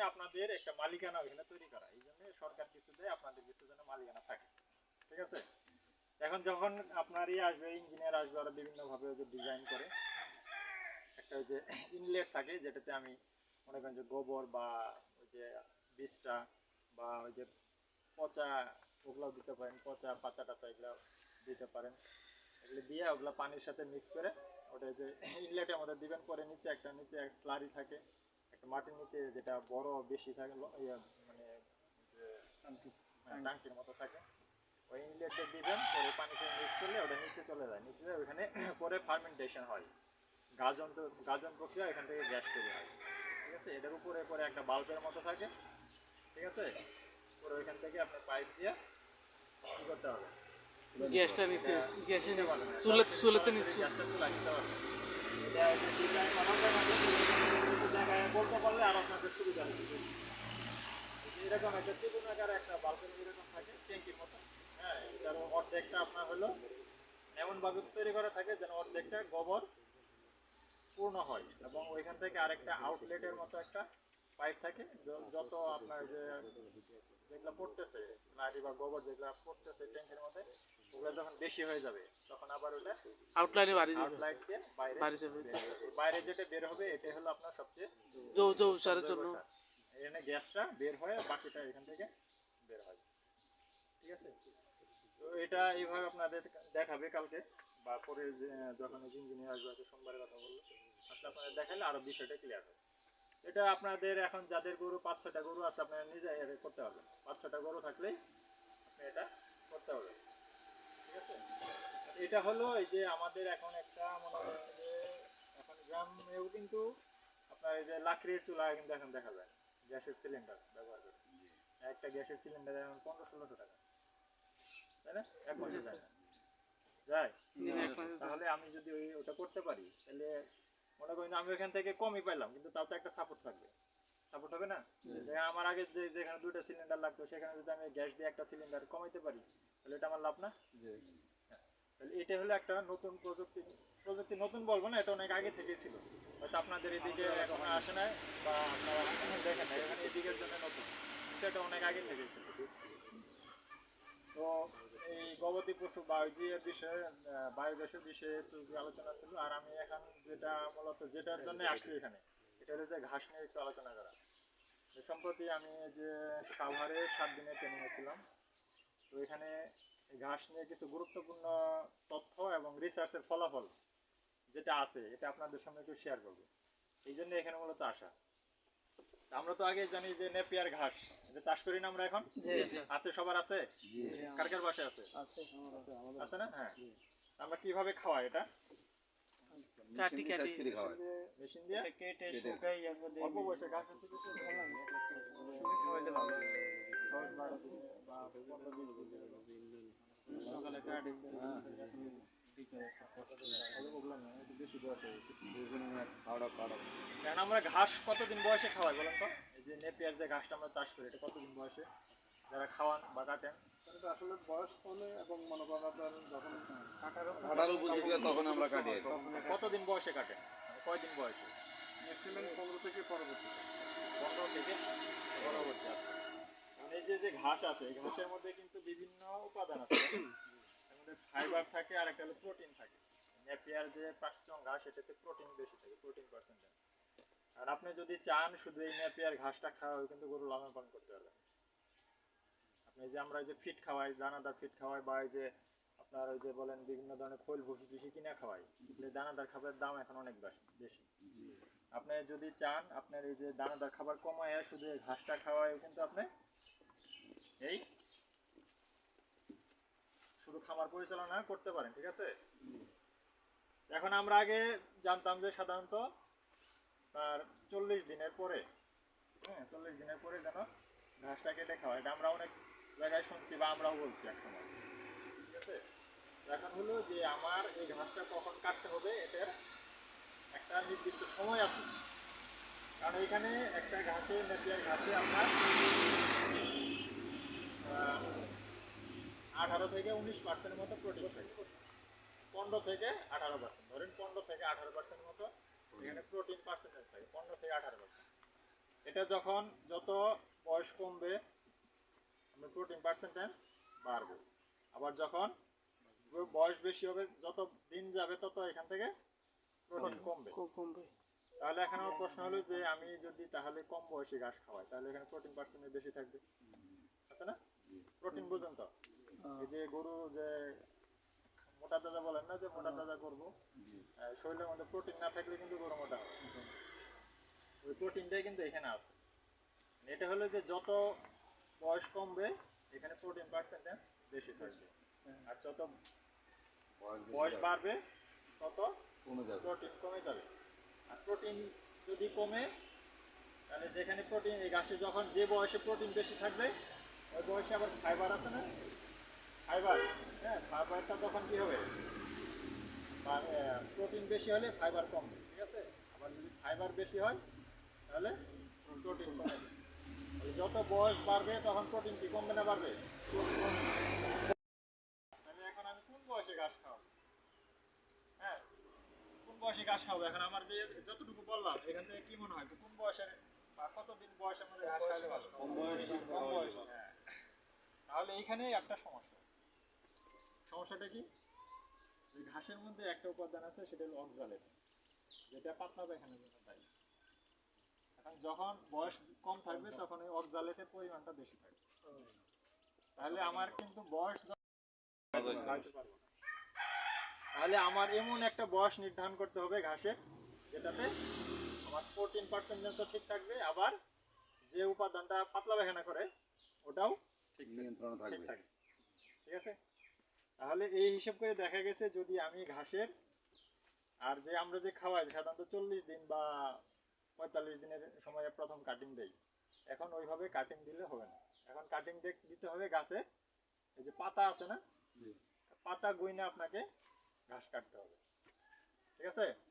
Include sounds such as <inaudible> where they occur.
আপনাদের একটা মালিকানা ওইখানে তৈরি করা। এই জন্য সরকার কিছু দেয়, আপনাদের কিছু যেন মালিকানা থাকে। ঠিক আছে? এখন যখন আপনার ইয়ে আসবে ইঞ্জিনিয়ার আসবে, ওরা বিভিন্ন ভাবে ওই যে ডিজাইন করে। একটা ওই যে ইনলেট থাকে, যেটাতে আমি মনে করেন যে গোবর বা ওই যে বীজটা বা ওই যে পচা ওগুলাও দিতে পারেন, পচা পাতা টাতা এগুলো দিতে পারেন। এগুলো দিয়ে ওগুলো পানির সাথে মিক্স করে ওটা যে ইনলেটের মধ্যে দিবেন পরে নিচে একটা নিচে এক স্লারি থাকে। একটা মাটির নিচে যেটা বড় বেশি থাকে ইয়ে মানে যে হ্যাঁ, টাঙ্কির মতো থাকে। ওই ইনলেটে দিবেন পরে পানিতে মিক্স করলে ওটা নিচে চলে যায়। নিচে যায় ওখানে <coughs> পরে ফার্মেন্টেশন হয়। গাজন তো গাজন প্রক্রিয়া এখান থেকে গ্যাস তৈরি হয়। ঠিক আছে? এটার উপরে পরে একটা বাল্বের মতো থাকে। ঠিক আছে? পরে ওইখান থেকে আপনার পাইপ দিয়ে কি করতে হবে? গ্যাসটা নিতে গ্যাসে নিতে পারবেন। চুলে চুলেতে নিচ্ছি। গ্যাসটা চুলা নিতে পারবেন। বলতে পারলে আর আপনাদের সুবিধা হবে এরকম একটা ত্রিভুজাকার একটা বাল্বের এরকম থাকে ট্যাঙ্কির মতো হ্যাঁ এটার অর্ধেকটা আপনার হলো এমন ভাবে তৈরি করা থাকে যেন অর্ধেকটা গোবর পূর্ণ হয় এবং ওইখান থেকে আরেকটা আউটলেটের মতো একটা পাইপ থাকে যত আপনার যে যেগুলো পড়তেছে স্লারি বা গোবর যেগুলো পড়তেছে ট্যাঙ্কের মধ্যে ওগুলো যখন বেশি হয়ে যাবে তখন আবার ওটা আউটলাইনে বাড়ি দিবে। আউটলাইট বাইরে বাড়ি যাবে বাইরে যেটা বের হবে এটাই হলো আপনার সবচেয়ে জৌ জৌ সারের জন্য এখানে গ্যাসটা বের হয়ে বাকিটা এখান থেকে বের হয়। ঠিক আছে? তো এটা এইভাবে আপনাদের দেখাবে কালকে বা পরে যখন ইঞ্জিনিয়ার আসবে হয়তো সোমবারের কথা বলব আসলে আপনাদের দেখালে আরও বিষয়টা ক্লিয়ার হবে। এটা আপনাদের এখন যাদের গরু পাঁচ ছটা গরু আছে আপনারা নিজে এটা করতে পারবেন। পাঁচ ছটা গরু থাকলেই আপনি এটা করতে পারবেন। আছে এটা হলো এই যে আমাদের এখন একটা মনে করেন যে এখন গ্রামেও কিন্তু আপনার এই যে লাকড়ির চুলা কিন্তু এখন দেখা যায় গ্যাসের সিলিন্ডার ব্যবহার করে। একটা গ্যাসের সিলিন্ডার এখন পনেরো ষোলোশো টাকা। তাই না? এক মাসে যায় না। যায়? তাহলে আমি যদি ওই ওটা করতে পারি তাহলে মনে করেন আমি ওখান থেকে কমই পাইলাম কিন্তু তাও তো একটা সাপোর্ট থাকবে। সাপোর্ট হবে না? আমার আগে যে যেখানে দুটো সিলিন্ডার লাগতো সেখানে যদি আমি গ্যাস দিয়ে একটা সিলিন্ডার কমাইতে পারি তাহলে এটা আমার লাভ না। তাহলে এটা হলো একটা নতুন প্রযুক্তি প্রযুক্তি নতুন বলব না এটা অনেক আগে থেকে ছিল। হয়তো আপনাদের এদিকে এখন আসে নাই বা আপনারা দেখেন না এখানে এদিকের জন্য নতুন। এটা অনেক আগে থেকেই ছিল। তো এই গবাদি পশু বা যে বিষয়ে বায়োগ্যাসের বিষয়ে একটু আলোচনা ছিল আর আমি এখন যেটা মূলত যেটার জন্য আসছি এখানে এটা হলো যে ঘাস নিয়ে একটু আলোচনা করা। সম্প্রতি আমি যে সাভারে সাত দিনের ট্রেনিং ছিলাম। তো এখানে ঘাস নিয়ে কিছু গুরুত্বপূর্ণ তথ্য এবং রিসার্চের ফলাফল যেটা আছে এটা আপনাদের সঙ্গে একটু শেয়ার করব। এই জন্য এখানে মূলত আসা। আমরা তো আগে জানি যে নেপিয়ার ঘাস এটা চাষ করি না আমরা এখন? আছে সবার আছে? কার কার বাসায় আছে? আছে না? হ্যাঁ। আমরা কীভাবে খাওয়াই এটা? কাটি কাটি। মেশিন দিয়ে? কেটে কেটে। শুকাই অল্প বয়সে ঘাস আছে ভালো। সকালে এখন আমরা ঘাস কতদিন বয়সে খাওয়াই বলেন তো? এই যে নেপিয়ার যে ঘাসটা আমরা চাষ করি এটা কতদিন বয়সে? যারা খাওয়ান বা কাটেন। এটা আসলে বয়স হলে এবং মনে করেন আপনার যখন কাটার উপযোগী তখন আমরা কাটি। কতদিন বয়সে কাটেন? মানে কয়দিন বয়সে? ম্যাক্সিমাম পনেরো থেকে পরবর্তী পনেরো থেকে পরবর্তী আছে মানে যে যে ঘাস আছে, এই ঘাসের মধ্যে কিন্তু বিভিন্ন উপাদান আছে। মধ্যে ফাইবার থাকে আর একটা হলো প্রোটিন থাকে। নেপিয়ার যে প্রাকচং ঘাস, এটাতে প্রোটিন বেশি থাকে প্রোটিন পার্সেন্টেজ আর আপনি যদি চান শুধু এই নেপিয়ার ঘাসটা খাওয়া কিন্তু গরু লালন পালন করতে পারবেন। আপনি যে আমরা যে ফিট খাওয়াই, দানাদার ফিট খাওয়াই, বা এই যে আপনার ওই যে বলেন বিভিন্ন ধরনের খোল ভুসি টুসি কিনে খাওয়াই দানাদার খাবারের দাম এখন অনেক বেশি আপনি যদি চান, আপনার এই যে দানাদার খাবার কমায় শুধু ঘাসটা খাওয়ায় কিন্তু আপনি এই শুধু খামার পরিচালনা করতে পারেন, ঠিক আছে? এখন আমরা আগে জানতাম যে সাধারণত, তার চল্লিশ দিনের পরে হ্যাঁ চল্লিশ দিনের পরে যেন ঘাসটা কেটে খাওয়া এটা আমরা অনেক জায়গায় শুনছি বা আমরাও বলছি একসময়, ঠিক আছে? এখন হলো যে আমার এই ঘাসটা কখন কাটতে হবে, এটার একটা নির্দিষ্ট সময় আছে। কারণ এখানে একটা ঘাসে, নেপিয়ার ঘাসে আপনার আঠারো থেকে উনিশ পার্সেন্ট মতো প্রোটিন থাকে পনেরো থেকে আঠারো পার্সেন্ট ধরেন পনেরো থেকে আঠারো পার্সেন্ট মতো এখানে প্রোটিন পার্সেন্টেজ থাকে পনেরো থেকে আঠারো পার্সেন্ট এটা যখন যত বয়স কমবে আপনার প্রোটিন পার্সেন্টেজ বাড়বে। আবার যখন বয়স বেশি হবে যত দিন যাবে তত এখান থেকে প্রোটিন কমবে। কমবে। তাহলে এখন আমার প্রশ্ন হলো যে আমি যদি তাহলে কম বয়সী ঘাস খাওয়াই তাহলে এখানে প্রোটিন পার্সেন্টেজ বেশি থাকবে। আছে না? প্রোটিন বুঝেন তো? এই যে গরু যে মোটা তাজা বলেন না যে মোটা তাজা করব শরীরের মধ্যে প্রোটিন না থাকলে কিন্তু গরু মোটা ওই প্রোটিনটাই কিন্তু এখানে আছে। এটা হলো যে যত বয়স কমবে এখানে প্রোটিন পার্সেন্টেজ বেশি থাকবে। আর যত বয়স বাড়বে তত কমে যাবে। প্রোটিন কমে যাবে। আর প্রোটিন যদি কমে তাহলে যেখানে প্রোটিন এই গাছে যখন যে বয়সে প্রোটিন বেশি থাকবে ওই বয়সে আবার ফাইবার আছে না? ফাইবার হ্যাঁ ফাইবারটা তখন কি হবে? প্রোটিন বেশি হলে ফাইবার কমবে ঠিক আছে? আবার যদি ফাইবার বেশি হয় তাহলে প্রোটিন কমে যত বয়স বাড়বে তখন প্রোটিন কি কমবে না বাড়বে? তাহলে এখন আমি কোন বয়সে ঘাস খাওয়াবো? হ্যাঁ কোন বয়সে ঘাস খাব এখন আমার যে যতটুকু বললাম এখান থেকে কি মনে হয় যে কোন বয়সের বা কতদিন বয়সের মধ্যে ঘাস খাইলে ভালো? কম বয়সে? বয়সে। তাহলে এইখানেই একটা সমস্যা সমস্যাটা কি যে ঘাসের মধ্যে একটা উপাদান আছে, সেটা হলো অক্সালেট যেটা পাতলা পায়খানার জন্য দায়ী এখন যখন বয়স কম থাকবে, তখন ওই অক্সালেটের পরিমাণটা বেশি থাকবে তাহলে আমার কিন্তু বয়স। তাহলে আমার এমন একটা বয়স নির্ধারণ করতে হবে ঘাসের, যেটাতে আমার প্রোটিন পার্সেন্টেজও ঠিক থাকবে, আবার যে উপাদানটা পাতলা পায়খানা করে, ওটাও। নিয়ন্ত্রণে থাকবে। ঠিক আছে? তাহলে এই হিসাব করে দেখা গেছে যদি আমি ঘাসের আর যে আমরা যে খাওয়াই সাধারণত চল্লিশ দিন বা পঁয়তাল্লিশ দিনের সময় প্রথম কাটিং দেই। এখন ওইভাবে কাটিং দিলে হবে না। এখন কাটিং দিতে হবে গাছে। এই যে পাতা আছে না? পাতা গুইনে আপনাকে ঘাস কাটতে হবে। ঠিক আছে?